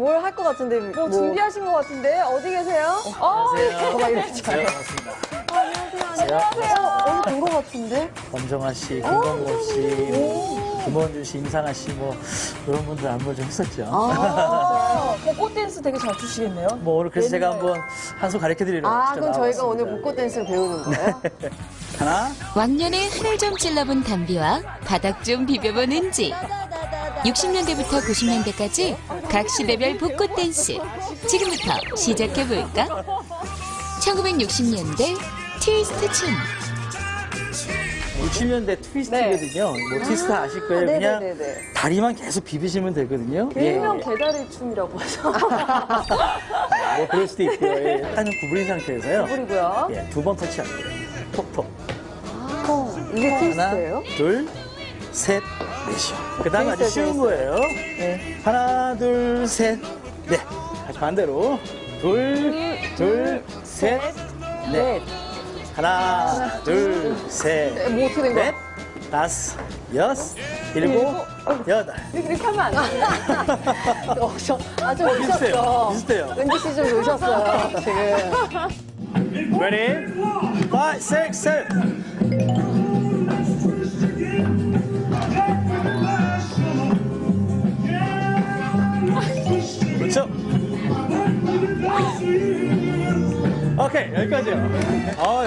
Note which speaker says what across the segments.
Speaker 1: 뭘 할 것 같은데.
Speaker 2: 뭐 준비하신 것 같은데 어디 계세요? 어,
Speaker 1: 막 이렇게
Speaker 3: 네, 반갑습니다.
Speaker 2: 안녕하세요.
Speaker 1: 어디 본것 같은데?
Speaker 3: 권정아 씨, 김광국 씨, 김원준 씨, 임상아 씨, 뭐, 이런 분들 안무 좀 했었죠.
Speaker 2: 어, 벚꽃 댄스 되게 잘 추시겠네요.
Speaker 3: 뭐, 오늘 그래서 제가 한번 한 수 가르쳐 드리려고.
Speaker 1: 아, 그럼 저희가 오늘. 벚꽃 댄스를 배우는 거예요?
Speaker 3: 하나,
Speaker 4: 왕년에 하늘 좀 찔러본 담비와 바닥 좀 비벼본 은지. 60년대부터 90년대까지 각 시대별 벚꽃 댄스. 지금부터 시작해볼까? 1960년대 트위스트 춤.
Speaker 3: 60년대 트위스트거든요. 뭐, 트위스트 아실 거예요.
Speaker 1: 네,
Speaker 3: 그냥
Speaker 1: 네, 네, 네.
Speaker 3: 다리만 계속 비비시면 되거든요. 예,
Speaker 2: 일명
Speaker 3: 예.
Speaker 2: 개다리 춤이라고 하죠.
Speaker 3: 뭐, 그럴 수도 있고요. 예. 약간 좀 구부린 상태에서요.
Speaker 2: 그리고요.
Speaker 3: 예, 두 번 터치합니다. 톡톡.
Speaker 1: 어, 이게
Speaker 3: 하나,
Speaker 1: 트위스트예요?
Speaker 3: 둘, 셋, 넷이요. 그 다음 아주 쉬운. 거예요.
Speaker 1: 네.
Speaker 3: 하나, 둘, 셋, 넷. 다시 반대로. 둘, 둘, 셋, 넷. 하나, 둘, 셋,
Speaker 2: 네, 뭐 어떻게 된 거야?
Speaker 3: 넷, 다섯, 여섯, 일곱, 여덟.
Speaker 2: 이렇게, 이렇게 하면 안 돼요.
Speaker 1: 어, 저, 아, 좀
Speaker 3: 비슷해요.
Speaker 1: 은지 씨좀 노셨어요, 지금.
Speaker 3: Ready? Five, six, seven. 여기까지요. 아,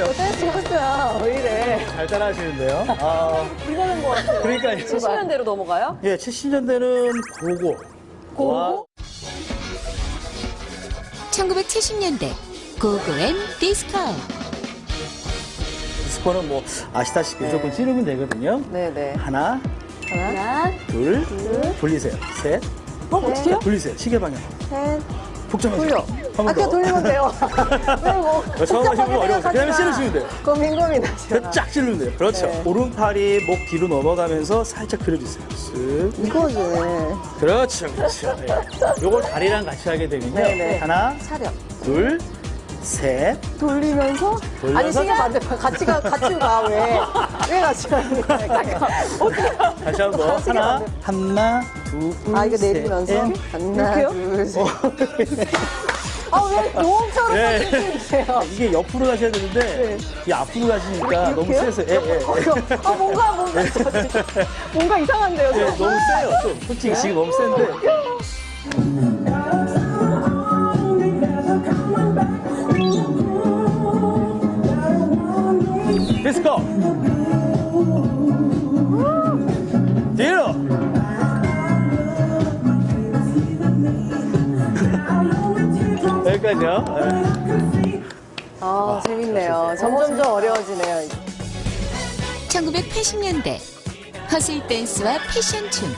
Speaker 1: 학교야, 왜 이래.
Speaker 3: 잘 따라하시는데요. 아,
Speaker 2: 불가는 것 같아요.
Speaker 3: 그러니까요.
Speaker 2: 70년대로 넘어가요?
Speaker 3: 예, 70년대는 고고.
Speaker 2: 고고?
Speaker 4: 1970년대 고고 앤 디스코.
Speaker 3: 디스코는 뭐 아시다시피 무조건 찌르면 되거든요.
Speaker 1: 네네.
Speaker 3: 하나,
Speaker 1: 하나,
Speaker 3: 둘, 돌리세요. 셋,
Speaker 2: 어, 어떻게요?
Speaker 3: 돌리세요. 시계 방향.
Speaker 1: 셋,
Speaker 3: 복잡하죠?
Speaker 1: 돌려.
Speaker 3: 한번
Speaker 1: 아까
Speaker 3: 더.
Speaker 1: 돌리면 돼요. 왜 뭐.
Speaker 3: 어, 처음 하시는 분 어려워서 그냥
Speaker 1: 마.
Speaker 3: 찌르시면 돼요.
Speaker 1: 고민 고민하지 마.
Speaker 3: 쫙 찌르면 돼요. 그렇죠.
Speaker 1: 네.
Speaker 3: 오른팔이 목 뒤로 넘어가면서 살짝 들어주세요. 쓱.
Speaker 1: 이거지.
Speaker 3: 그렇죠, 그렇죠. 예. 요걸 다리랑 같이 하게 되면요.
Speaker 1: 네네.
Speaker 3: 하나,
Speaker 1: 차려.
Speaker 3: 둘, 셋.
Speaker 1: 돌리면서?
Speaker 3: 돌려서?
Speaker 1: 아니, 시간 반대. 같이 가, 같이 가, 왜? 왜 같이 가는 거야?
Speaker 3: 다시 한 번. 하나. 하나, 둘,
Speaker 1: 아, 이거
Speaker 3: 셋,
Speaker 1: 내리면서?
Speaker 3: 넷.
Speaker 1: 하나,
Speaker 2: 이렇게요?
Speaker 1: 둘, 셋.
Speaker 3: 어.
Speaker 1: 아, 왜 노홍처럼
Speaker 3: 예.
Speaker 1: 하시는데요?
Speaker 3: 이게 옆으로 가셔야 되는데 이 앞으로 가시니까 너무
Speaker 1: 이렇게요?
Speaker 3: 세서 예, 예.
Speaker 1: 아, 뭔가, 뭔가.
Speaker 2: 뭔가 이상한데요,
Speaker 3: 예,
Speaker 2: 저.
Speaker 3: 너무 세요. 좀 솔직히 지금 너무 센데. 디스 예.
Speaker 1: 아, 재밌네요. 점점점 어려워지네요.
Speaker 4: 1980년대 허슬 댄스와 패션 춤.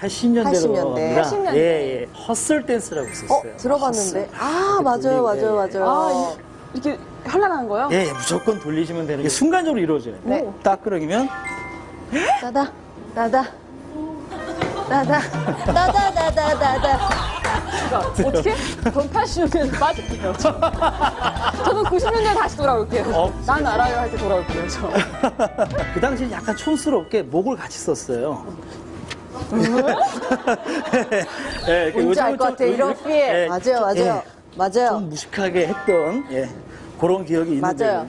Speaker 3: 80년대로
Speaker 1: 80년대.
Speaker 3: 넘어갑니다.
Speaker 2: 80년대.
Speaker 3: 예, 예. 헛슬 댄스라고
Speaker 1: 어,
Speaker 3: 있었어요.
Speaker 1: 들어봤는데.
Speaker 3: 헛슬.
Speaker 1: 아, 맞아요, 맞아요,
Speaker 3: 예, 예.
Speaker 1: 맞아요.
Speaker 2: 아, 이렇게 현란한 거요?
Speaker 3: 예, 예, 무조건 돌리시면 되는 게 순간적으로 이루어져요.
Speaker 1: 네.
Speaker 3: 딱 그러면
Speaker 1: 나다, 나다, 나다, 나다, 나다, 나다.
Speaker 2: 어떻게? 전 80년대에서 빠질게요. 저는 90년대 다시 돌아올게요.
Speaker 3: 어.
Speaker 2: 난 알아요 할 때 돌아올게요, 저.
Speaker 3: 그 당시에 약간 촌스럽게 목을 같이 썼어요. 예, 이렇게
Speaker 1: 뭔지 알
Speaker 3: 요즘은 것좀
Speaker 1: 같아, 이런
Speaker 3: 요즘-
Speaker 1: 피에.
Speaker 3: 예,
Speaker 1: 맞아요,
Speaker 3: 좀-
Speaker 1: 맞아요.
Speaker 3: 예,
Speaker 1: 맞아요.
Speaker 3: 좀 무식하게 했던 예, 그런 기억이 있는데.
Speaker 1: 맞아요.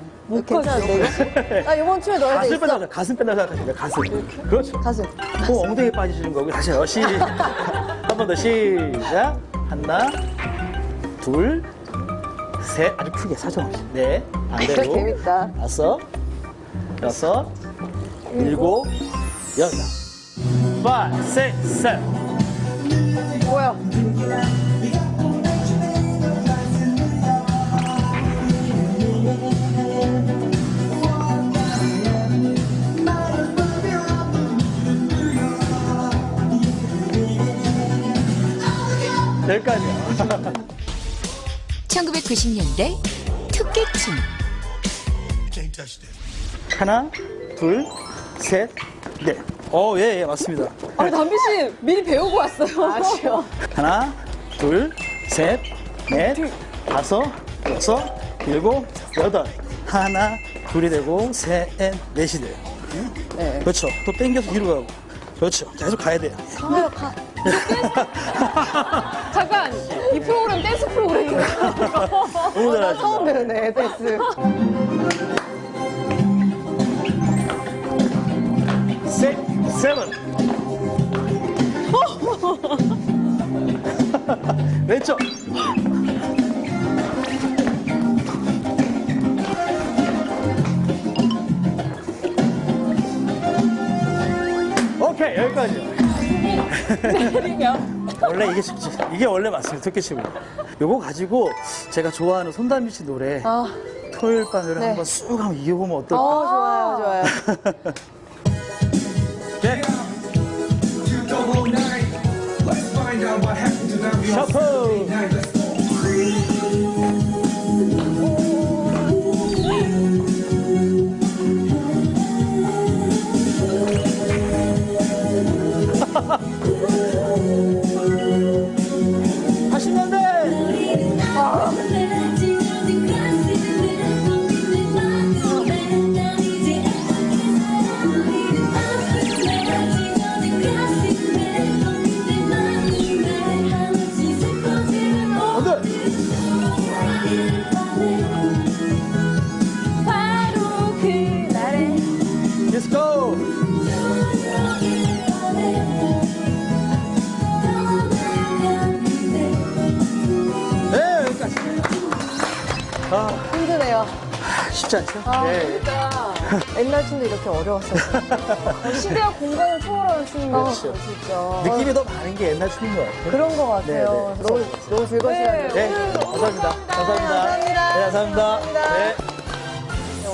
Speaker 1: 괜찮은데, 이거? 아, 이번 춤에 넣어야 돼
Speaker 3: 가슴
Speaker 1: 있어.
Speaker 3: 빼다 가슴 빼다 생각하시면 가슴. 그렇죠.
Speaker 1: 가슴.
Speaker 3: 그 엉덩이 빠지시는 거고 다시 요 시. 한 번 더 시작. 하나, 둘, 셋. 아주 크게 사정없이. 네. 반대로.
Speaker 1: 재밌다.
Speaker 3: 다섯, 여섯, 일곱, 여덟. five, six, seven.
Speaker 1: 뭐야?
Speaker 3: 여기까지요.
Speaker 4: 1990년대 토끼춤.
Speaker 3: 하나, 둘, 셋, 넷. 어, 예, 예, 맞습니다.
Speaker 2: 아니, 담비 씨 미리 배우고 왔어요.
Speaker 1: 아쉬워.
Speaker 3: 하나, 둘, 셋, 넷, 다섯, 여섯, 일곱, 여덟. 하나, 둘이 되고, 셋, 넷이 돼요.
Speaker 1: 네.
Speaker 3: 그렇죠. 또 땡겨서 뒤로 가고. 그렇죠. 계속 가야 돼요.
Speaker 1: 카메라 가.
Speaker 2: 잠깐 이 프로그램 댄스 프로그램인가요?
Speaker 3: 너무
Speaker 1: 나 처음
Speaker 3: 잘하신다.
Speaker 1: 배우네, 댄스.
Speaker 3: 셋, 세븐. 왼쪽. 오케이 여기까지.
Speaker 2: 내리면
Speaker 3: 원래 이게 진짜- 이게 원래 맞습니다. 토끼치고. 요거 가지고 제가 좋아하는 손담비 씨 노래
Speaker 1: 아,
Speaker 3: 토요일 밤을
Speaker 1: 네.
Speaker 3: 한번 쑥 한번 이어보면 어떨까?
Speaker 1: 어, 좋아요, 좋아요.
Speaker 3: 네.
Speaker 4: the whole night. Let's find out what happened to them. We all
Speaker 3: 아
Speaker 1: 힘드네요.
Speaker 3: 쉽지 않죠?
Speaker 1: 아,
Speaker 3: 네.
Speaker 1: 그러니까. 옛날 춤도 이렇게 어려웠어요.
Speaker 2: 시대와 공간을 초월하는 춤인 것
Speaker 3: 그렇죠.
Speaker 2: 같아요.
Speaker 1: 진짜.
Speaker 3: 느낌이 더 많은 게 옛날 춤인 것 같아요
Speaker 1: 그런 것 같아요.
Speaker 3: 네, 네.
Speaker 1: 너무, 너무 즐거운 시간이에요.
Speaker 3: 네
Speaker 2: 오늘 너무
Speaker 3: 감사합니다
Speaker 2: 감사합니다.
Speaker 3: 감사합니다 네 감사합니다 네.
Speaker 1: 오늘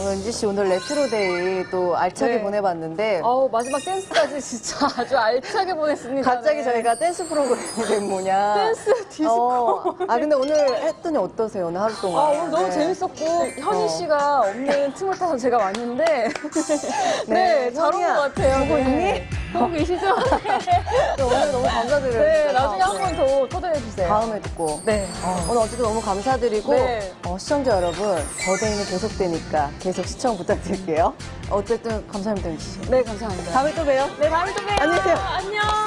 Speaker 1: 은지 씨 오늘 레트로데이 또 알차게
Speaker 2: 네.
Speaker 1: 보내봤는데
Speaker 2: 어우 마지막 댄스까지 진짜 아주 알차게 보냈습니다.
Speaker 1: 갑자기
Speaker 2: 네.
Speaker 1: 저희가 댄스 프로그램이 뭐냐.
Speaker 2: 댄스 디스코.
Speaker 1: 어, 아 근데 오늘 했더니 어떠세요? 오늘 하루 동안.
Speaker 2: 아, 오늘 너무
Speaker 1: 네.
Speaker 2: 재밌었고, 현희
Speaker 1: 어.
Speaker 2: 씨가 없는 틈을 타서 제가 왔는데, 네, 잘 온것
Speaker 1: 현희야,
Speaker 2: 같아요.
Speaker 1: 보고
Speaker 2: 네. 보고 계시죠?
Speaker 1: 네, 오늘 너무 감사드려요.
Speaker 2: 네. 나중에 한 번 더 초대해주세요.
Speaker 1: 다음에 듣고.
Speaker 2: 네.
Speaker 1: 오늘 어쨌든 너무 감사드리고
Speaker 2: 네.
Speaker 1: 어, 시청자 여러분 더데이는 계속되니까 계속 시청 부탁드릴게요. 어쨌든 감사합니다 씨.
Speaker 2: 네, 감사합니다.
Speaker 1: 다음에 또 봬요.
Speaker 2: 네, 다음에 또 봬요.
Speaker 1: 안녕히 계세요.
Speaker 2: 안녕.